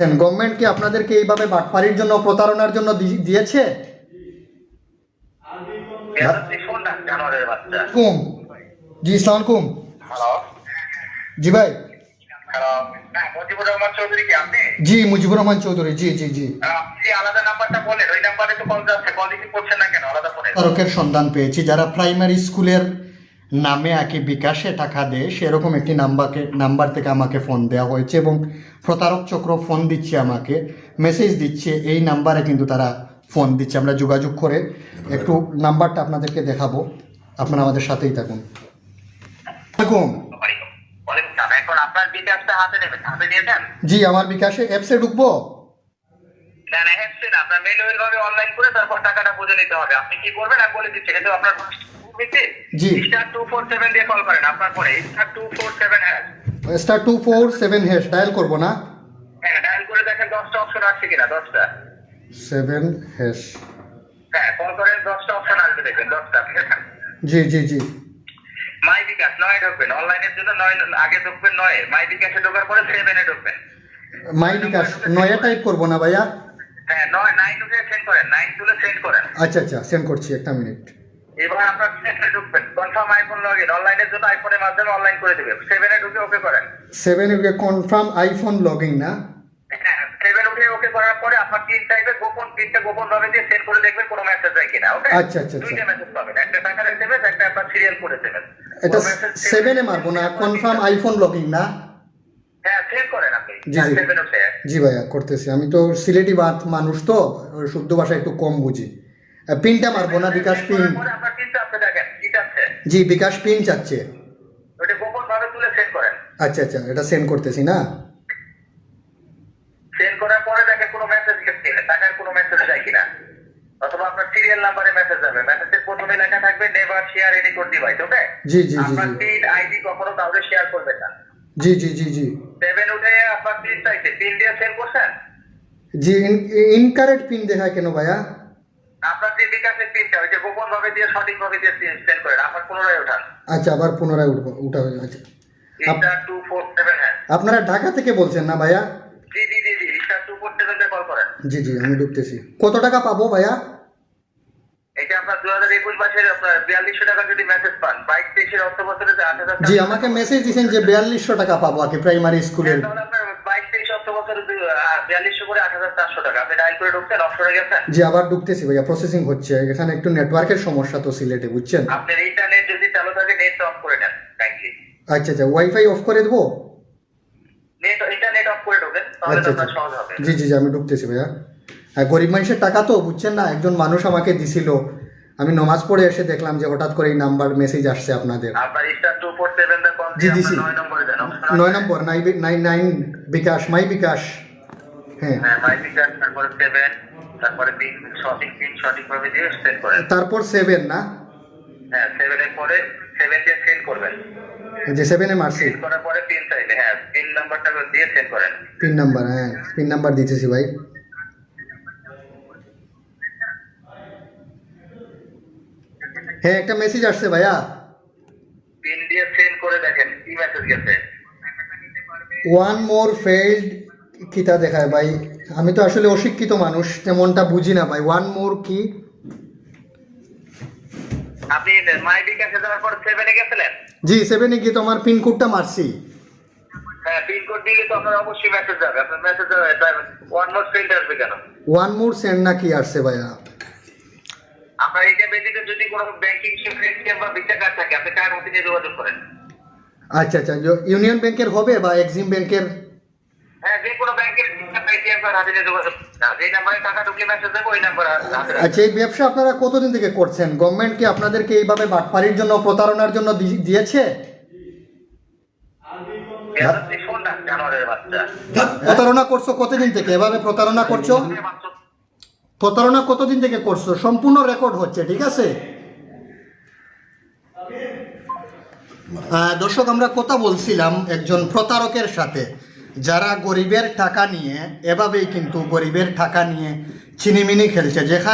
Government কি আপনাদেরকে এইভাবে বাটপাড়ির জন্য প্রতারণার জন্য দিয়েছে? কুম। জি ইসলাম কুম জি ভাই। জি মুজিবুর রহমান চৌধুরী জি জি জি। আপনি আলাদা নাম্বারটা বলেন ওই নাম্বারে তো কল যাচ্ছে কল রিসিভ না কেন আলাদা ফোনে সন্ধান পেয়েছি যারা প্রাইমারি স্কুলের নামে আগে বিকাশে টাকা দেয় সেরকম একটি নাম্বারকে নাম্বার থেকে আমাকে ফোন দেওয়া হয়েছে এবং প্রতারক চক্র ফোন দিচ্ছে আমাকে মেসেজ দিচ্ছে এই নাম্বারে কিন্তু তারা ফোন দিচ্ছে। আমরা যোগাযোগ করে একটু নাম্বারটা আপনাদেরকে দেখাবো। আপনারা আমাদের সাথেই থাকুন। নিয়েছেন জি আমার বিকাশে অ্যাপসে ঢুকবো? না অনলাইন করে তারপর টাকাটা বুঝে নিতে হবে। আপনি কি করবেন আমি বলে দিচ্ছি কিন্তু আপনার জি। স্টার টু ফোর সেভেন দিয়ে কল করেন আপনার ফোনে স্টার হ্যাশ ডায়াল করব না? হ্যাঁ ডায়াল করে দেখেন দশটা অপশন আসছে কিনা হ্যাশ হ্যাঁ কল করেন দশটা অপশন আসবে দেখবেন দশটা দেখেন জি জি জি। মাই বিকাশ নয় ঢুকবেন অনলাইনের জন্য নয় আগে ঢুকবেন নয় মাই বিকাশে ঢোকার পরে ঢুকবেন। মাই বিকাশ নয়া টাইপ করব না ভাইয়া? হ্যাঁ নয় নাইন সেন্ড করেন নাইন তুলে সেন্ড করেন। আচ্ছা আচ্ছা সেন্ড করছি একটা মিনিট এবার আপনার সেভেনে ঢুকবেন। কনফার্ম আইফোন লগ ইন অনলাইনের জন্য আইফোনের মাধ্যমে অনলাইন করে দেবে সেভেনে ঢুকে ওকে করেন। সেভেন কনফার্ম আইফোন লগিং না? হ্যাঁ সেভেন উঠে ওকে করার পরে আপনার পিন চাইবে গোপন পিনটা গোপন ভাবে দিয়ে সেন্ড করে দেখবেন কোনো মেসেজ যায় কিনা ওকে আচ্ছা, আচ্ছা, আচ্ছা। দুইটা মেসেজ পাবেন। একটা টাকার এসএমএস একটা আপনার সিরিয়াল কোড এসএমএস এটা সেভেনে মারবো না কনফার্ম আইফোন লগিং না? হ্যাঁ সেভ করেন আপনি। জি, জি। জি ভাইয়া করতেছি। আমি তো সিলেটি বাত মানুষ তো শুদ্ধ ভাষা একটু কম বুঝি। পিনটা মারবো না বিকাশ পিন। জি বিকাশ পিন চাচ্ছে। আচ্ছা আচ্ছা এটা সেন্ড করতেছি না। সেন্ড করার পরে কোনো মেসেজ গেছে টাকার কোনো মেসেজ যায় কিনা। অথবা আপনার সিরিয়াল নাম্বারে মেসেজ যাবে। মেসেজের প্রথমে লেখা থাকবে never share any code device okay জি জি জি আপনার পিন আইডি কখনো কাউকে শেয়ার করবেন না। জি জি জি জি। সেভেন উঠে আপনার পিন চাইছে। পিন দিয়ে সেন্ড করছেন? জি ইনকারেক্ট পিন দেখায় কেন ভাইয়া আপনার যে বিকাশের পিনটা ওই যে গোপন ভাবে দিয়ে দিয়ে করেন আপনার পুনরায় ওঠান আচ্ছা আবার পুনরায় উঠবো উঠা হয়ে আচ্ছা এটা টু ফোর সেভেন হ্যাঁ। আপনারা ঢাকা থেকে বলছেন না ভাইয়া? জি জি জি জি এটা টু ফোর সেভেন কল করেন। জি জি আমি ঢুকতেছি। কত টাকা পাবো ভাইয়া? এটা আপনার দু হাজার একুশ মাসের আপনার বিয়াল্লিশশো টাকা যদি মেসেজ পান। বাইশ তেইশের অর্থ বছরে আট হাজার জি আমাকে মেসেজ দিয়েছেন যে বিয়াল্লিশশো টাকা পাবো আর কি প্রাইমারি স্কুলের তাহলে আপনার বাইশ তেইশ অর্থ বছরে বিয়াল্লিশশো করে আট হাজার চারশো টাকা। আপনি ডাইল করে ঢুকছেন অপশনে গেছেন? জি আবার ঢুকতেছি ভাইয়া প্রসেসিং হচ্ছে। এখানে একটু নেটওয়ার্কের সমস্যা তো সিলেটে বুঝছেন? আপনার ইন্টারনেট যদি চালু থাকে নেট অফ করে কাইন্ডলি আচ্ছা আচ্ছা ওয়াইফাই অফ করে দেবো? নেট ইন্টারনেট অফ করে ঢোকেন তাহলে আচ্ছা আপনার আচ্ছা। সহজ হবে। জি জি জি আমি ঢুকতেছি ভাইয়া। হ্যাঁ গরিব মানুষের টাকা তো বুঝছেন না? একজন মানুষ আমাকে দিছিল। আমি নমাজ পড়ে এসে দেখলাম যে হঠাৎ করে এই নাম্বার মেসেজ আসছে আপনাদের। আপনার স্টার দা কল জি, দিছি। দেন। Number nine nine bKash my bKash. হ্যাঁ। হ্যাঁ তারপরে সেভেন তারপরে পিন সঠিক পিন সঠিক দিয়ে সেন্ড করেন তারপর সেভেন না? হ্যাঁ সেভেনের পরে সেভেন দিয়ে সেন্ড করবেন। যে সেভেনে মারছি করার পরে পিন চাইবে হ্যাঁ পিন নাম্বারটা দিয়ে সেন্ড করেন। পিন নাম্বার হ্যাঁ পিন নাম্বার দিতেছি ভাই। হ্যাঁ একটা মেসেজ আসছে ভাইয়া। পিন দিয়ে সেন্ড করে দেখেন কি মেসেজ গেছে? ওয়ান মোর ফেল্ড কিটা দেখায় ভাই? আমি তো আসলে অশিক্ষিত মানুষ তেমনটা বুঝি না ভাই। ওয়ান মোর কি? আপনি মাই বিকাশে যাওয়ার পর সেভেনে গেছিলেন? জি সেভেনে গিয়ে তো আমার পিনকোডটা মারছি। হ্যাঁ পিন কোড দিলে তো আপনার অবশ্যই মেসেজ যাবে। আপনার মেসেজ ওয়ান মোর সেন্ড আসবে কেন? ওয়ান মোর সেন্ড না কি আসছে ভাইয়া? আপনার এটা ব্যতীত যদি কোনো ব্যাংকিং সিস্টেম বা ভিসা কার্ড থাকে আপনি কার নিয়ে যোগাযোগ করেন? আচ্ছা আচ্ছা। ইউনিয়ন ব্যাংকের হবে বা এক্সিম ব্যাংকের? আচ্ছা এই ব্যবসা আপনারা কতদিন থেকে করছেন? গভর্নমেন্ট কি আপনাদেরকে এইভাবে বাটপাড়ির জন্য প্রতারণার জন্য দিয়েছে। প্রতারণা করছ কতদিন থেকে? এভাবে প্রতারণা করছ? প্রতারণা কতদিন থেকে করছ? সম্পূর্ণ রেকর্ড হচ্ছে ঠিক আছে? দর্শক আমরা কথা বলছিলাম একজন প্রতারকের সাথে। যারা গরিবের টাকা নিয়ে এভাবেই কিন্তু গরিবের টাকা নিয়ে চিনিমিনি খেলছে। যেখানে